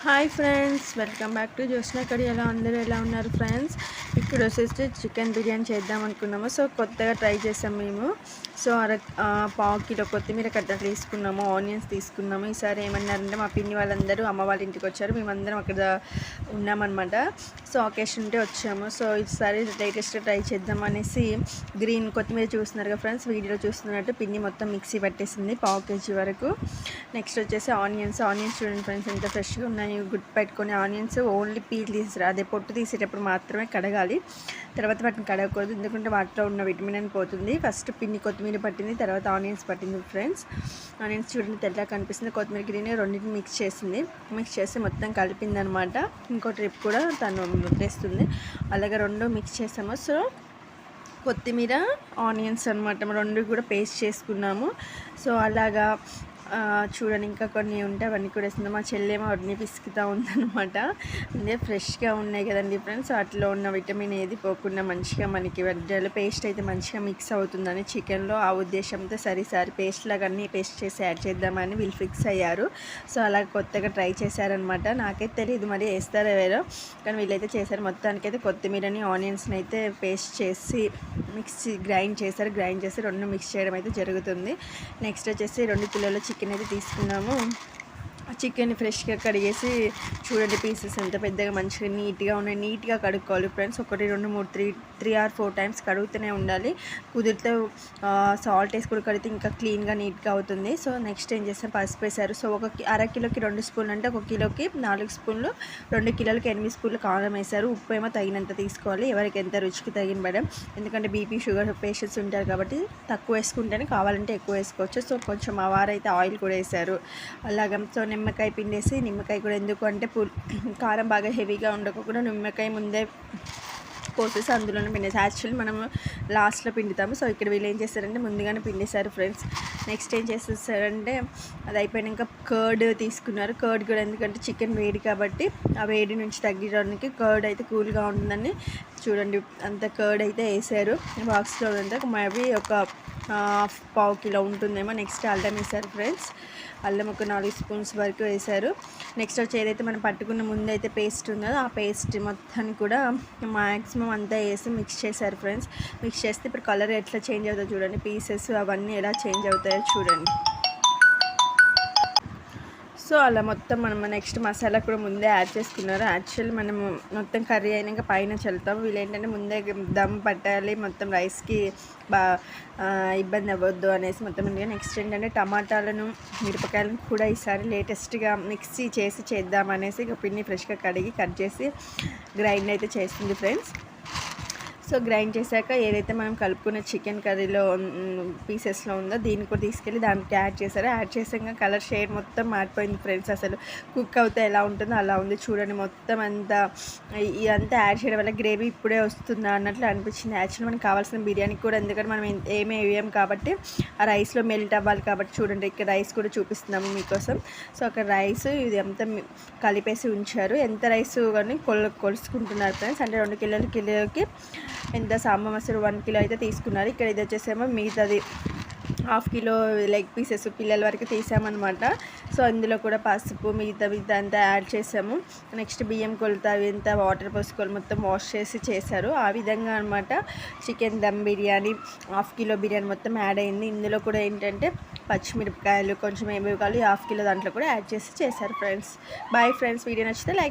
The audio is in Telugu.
Hi friends welcome back to Jyotsna కడి ఎలా అందరూ ఎలా ఉన్నారు ఫ్రెండ్స్? ఇప్పుడు వచ్చేసి చికెన్ బిర్యానీ చేద్దాం అనుకున్నాము. సో కొత్తగా ట్రై చేసాం మేము. సో అర పావు కిలో కొత్తిమీర కట్ట తీసుకున్నాము. ఆనియన్స్ తీసుకున్నాము. ఈసారి ఏమన్నారంటే మా పిన్ని వాళ్ళందరూ అమ్మ వాళ్ళ ఇంటికి వచ్చారు. మేమందరం అక్కడ ఉన్నామన్నమాట. సో ఒకేషన్ ఉంటే వచ్చాము. సో ఈసారి లేటెస్ట్ ట్రై చేద్దాం అనేసి గ్రీన్ కొత్తిమీర చూస్తున్నారు కదా ఫ్రెండ్స్ వీడియోలో చూస్తున్నట్టు పిన్ని మొత్తం మిక్సీ పట్టేసింది పావు కేజీ వరకు. నెక్స్ట్ వచ్చేసి ఆనియన్స్. ఆనియన్స్ చూడండి ఫ్రెండ్స్ ఎంత ఫ్రెష్గా ఉన్నాయి. గుడ్ పెట్టుకొని ఆనియన్స్ ఓన్లీ పీల్ తీసారు అదే పొట్టు తీసేటప్పుడు మాత్రమే కడగాలి. తర్వాత వాటిని కడగకూడదు. ఎందుకంటే వాటిలో ఉన్న విటమిన్ అని పోతుంది. ఫస్ట్ పిన్ని కొత్తిమీర పట్టింది తర్వాత ఆనియన్స్ పట్టింది ఫ్రెండ్స్ ఆనియన్స్ చూడండి తెల్లగా కనిపిస్తుంది. కొత్తిమీర గ్రీన్ రెండింటిని మిక్స్ చేసింది. మిక్స్ చేసి మొత్తం కలిపింది అనమాట ఇంకో ట్రిప్ కూడా తను వేస్తుంది అలాగే రెండు మిక్స్ చేసాము. సో కొత్తిమీర ఆనియన్స్ అనమాట రెండు కూడా పేస్ట్ చేసుకున్నాము. సో అలాగా చూడండి ఇంకా కొన్ని ఉంటే అవన్నీ కూడా వేస్తుంది మా చెల్లేమో వాటిని పిసుకుతూ ఉందనమాట అంటే ఫ్రెష్గా ఉన్నాయి కదండి ఫ్రెండ్స్ వాటిలో ఉన్న విటమిన్ ఏది పోకుండా మంచిగా మనకి వెడ్డలు పేస్ట్ అయితే మంచిగా మిక్స్ అవుతుందని చికెన్లో ఆ ఉద్దేశంతో సరిసారి పేస్ట్ లాగా అన్నీ పేస్ట్ చేసి యాడ్ చేద్దామని వీళ్ళు ఫిక్స్ అయ్యారు. సో అలా కొత్తగా ట్రై చేశారనమాట నాకైతే తెలియదు మరి వేస్తారో వేరో కానీ వీళ్ళైతే చేశారు. మొత్తానికైతే కొత్తిమీరని ఆనియన్స్ని అయితే పేస్ట్ చేసి మిక్స్ గ్రైండ్ చేశారు. గ్రైండ్ చేసి రెండు మిక్స్ చేయడం అయితే జరుగుతుంది. నెక్స్ట్ వచ్చేసి రెండు కిలోల చికెన్ కింద తీసుకున్నాము. చికెన్ ఫ్రెష్గా కడిగేసి చూడండి పీసెస్ ఎంత పెద్దగా మంచిగా నీట్గా ఉన్నాయి. నీట్గా కడుక్కోవాలి ఫ్రెండ్స్. ఒకటి రెండు మూడు three three or four times కడుగుతూనే ఉండాలి. కుదిరితే సాల్ట్ వేసి కూడా కడిగితే ఇంకా క్లీన్గా నీట్గా అవుతుంది. సో నెక్స్ట్ ఏం చేస్తే? పసుపు వేసారు. సో ఒక అర కిలోకి రెండు స్పూన్లు అంటే ఒక కిలోకి నాలుగు స్పూన్లు రెండు కిలోలకి ఎనిమిది స్పూన్లు కారం వేశారు ఉప్పు ఏమో తగినంత తీసుకోవాలి. ఎవరికి ఎంత రుచికి తగిన మేడం. ఎందుకంటే బీపీ షుగర్ పేషెంట్స్ ఉంటారు కాబట్టి తక్కువ వేసుకుంటేనే కావాలంటే ఎక్కువ వేసుకోవచ్చు. సో కొంచెం ఆ వారైతే ఆయిల్ కూడా వేశారు అలాగే సో నిమ్మకాయ పిండేసి నిమ్మకాయ కూడా ఎందుకు అంటే కారం బాగా హెవీగా ఉండకుండా నిమ్మకాయ ముందే కోసేసి అందులోనే పిండేసి యాక్చువల్లీ మనం లాస్ట్లో పిండుతాము. సో ఇక్కడ వీళ్ళు ఏం చేస్తారంటే ముందుగానే పిండేశారు ఫ్రెండ్స్ నెక్స్ట్ ఏం చేసేసారంటే అది అయిపోయినాక కర్డ్ తీసుకున్నారు. కర్డ్ కూడా ఎందుకంటే చికెన్ వేడి కాబట్టి ఆ వేడి నుంచి తగ్గడానికి కర్డ్ అయితే కూల్గా ఉంటుందని చూడండి. అంత కర్డ్ అయితే వేసారు. బాక్స్లో అంతా మేబీ ఒక హాఫ్ పావు కిలో ఉంటుందేమో నెక్స్ట్ అల్లం వేసారు ఫ్రెండ్స్ అల్లం ఒక నాలుగు స్పూన్స్ వరకు వేసారు. నెక్స్ట్ వచ్చి ఏదైతే మనం పట్టుకున్న ముందైతే పేస్ట్ ఉందో ఆ పేస్ట్ మొత్తాన్ని కూడా మ్యాక్సిమం అంతా వేసి మిక్స్ చేశారు ఫ్రెండ్స్ మిక్స్ చేస్తే ఇప్పుడు కలర్ ఎట్లా చేంజ్ అవుతుందో చూడండి. పీసెస్ అవన్నీ ఎలా చేంజ్ అవుతాయో చూడండి. సో అలా మొత్తం మనం నెక్స్ట్ మసాలా కూడా ముందే యాడ్ చేసుకున్నారు. యాక్చువల్లీ మనం మొత్తం కర్రీ అయినాక పైన చల్లుతాం. వీళ్ళు ఏంటంటే ముందే దమ్ పట్టాలి మొత్తం రైస్కి బా ఇబ్బంది అవ్వద్దు అనేసి మొత్తం నెక్స్ట్ ఏంటంటే టమాటాలను మిరపకాయలను కూడా ఈసారి లేటెస్ట్గా మిక్సీ చేసి చేద్దామనేసి ఇక పిన్ని ఫ్రెష్గా కడిగి కట్ చేసి గ్రైండ్ అయితే చేస్తుంది ఫ్రెండ్స్ సో గ్రైండ్ చేశాక ఏదైతే మనం కలుపుకున్న చికెన్ కర్రీలో పీసెస్లో ఉందో దీన్ని కూడా తీసుకెళ్ళి దానికి యాడ్ చేశారు. యాడ్ చేసాక కలర్ షేడ్ మొత్తం మారిపోయింది ఫ్రెండ్స్. అసలు కుక్ అవుతే ఎలా ఉంటుందో అలా ఉంది. చూడండి మొత్తం అంతా ఇదంతా యాడ్ చేయడం వల్ల గ్రేవీ ఇప్పుడే వస్తుందా అన్నట్లు అనిపించింది. యాక్చువల్ మనకి కావాల్సిన బిర్యానీ కూడా ఎందుకంటే మనం ఏమీ వేయం కాబట్టి ఆ రైస్లో మెల్ట్ అవ్వాలి కాబట్టి చూడండి ఇక్కడ రైస్ కూడా చూపిస్తున్నాము మీకోసం. సో అక్కడ రైస్ ఇది అంతా కలిపేసి ఉంచారు. ఎంత రైస్ కానీ కొలు కొలుసుకుంటున్నారు ఫ్రెండ్స్. అంటే రెండు కిలోల కిలోకి ఎంత సాంబార్ మసాలా వన్ కిలో అయితే తీసుకున్నారు. ఇక్కడ ఇది వచ్చేసేమో మిగతాది హాఫ్ కిలో లెగ్ పీసెస్ పిల్లల వరకు తీసామన్నమాట. సో అందులో కూడా పసుపు మిగతా మిగతా అంతా యాడ్ చేసాము. నెక్స్ట్ బియ్యం కొలత అవి ఎంత వాటర్ పోసుకొని మొత్తం వాష్ చేసి చేశారు. ఆ విధంగా అనమాట chicken dum biryani half kilo biryani మొత్తం యాడ్ అయింది. ఇందులో కూడా ఏంటంటే పచ్చిమిరపకాయలు కొంచెం ఏమి కావాలి హాఫ్ కిలో దాంట్లో కూడా యాడ్ చేసి చేశారు ఫ్రెండ్స్. బాయ్ ఫ్రెండ్స్ వీడియో నచ్చితే లైక్